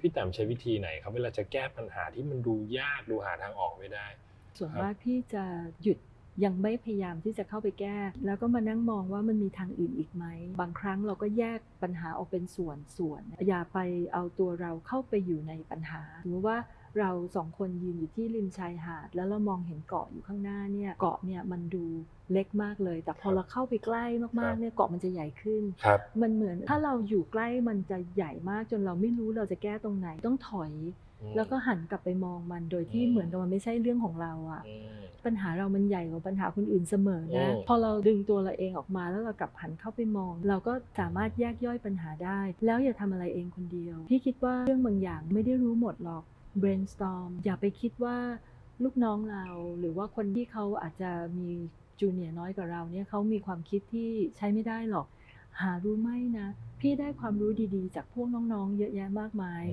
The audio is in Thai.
พี่แต้มใช้วิธีไหนครับ เวลาจะแก้ปัญหาที่มันดูยากดูหาทางออกไม่ได้ ส่วนมากพี่จะหยุดยังไม่พยายามที่จะเข้าไปแก้ แล้วก็มานั่งมองว่ามันมีทางอื่นอีกไหม บางครั้งเราก็แยกปัญหาออกเป็นส่วนส่วนๆอย่าไปเอาตัวเราเข้าไปอยู่ในปัญหาสมมติว่า เราสองคนยืนอยู่ที่ริมชายหาด แล้วเรามองเห็นเกาะอยู่ข้างหน้าเนี่ยเกาะเนี่ยมันดูเล็กมากเลย แต่พอเราเข้าไปใกล้มากๆเนี่ยเกาะมันจะใหญ่ขึ้นครับมันเหมือนถ้าเราอยู่ใกล้มันจะใหญ่มากจนเราไม่รู้เราจะแก้ตรงไหนต้องถอยอืมแล้วก็หันกลับไปมองมันโดยที่อืมเหมือนกับมันไม่ใช่เรื่องของเราอะอืมปัญหาเรามันใหญ่กว่าปัญหาคนอื่นเสมอนะอืมพอเราดึงตัวเราเองออกมาแล้วเรากลับหันเข้าไปมอง เราก็สามารถแยกย่อยปัญหาได้ แล้วอย่าทำอะไรเองคนเดียวพี่คิดว่าเรื่องบางอย่างไม่ได้รู้หมดหรอก brainstorm อย่าไปคิดว่าลูกน้องเรา หรือว่าคนที่เขาอาจจะมีจูเนียร์น้อยกว่าเราเนี่ยเขามีความคิดที่ใช้ไม่ได้หรอก หารู้ไหมนะ พี่ได้ความรู้ดีๆ จากพวกน้องๆ เยอะแยะมากมาย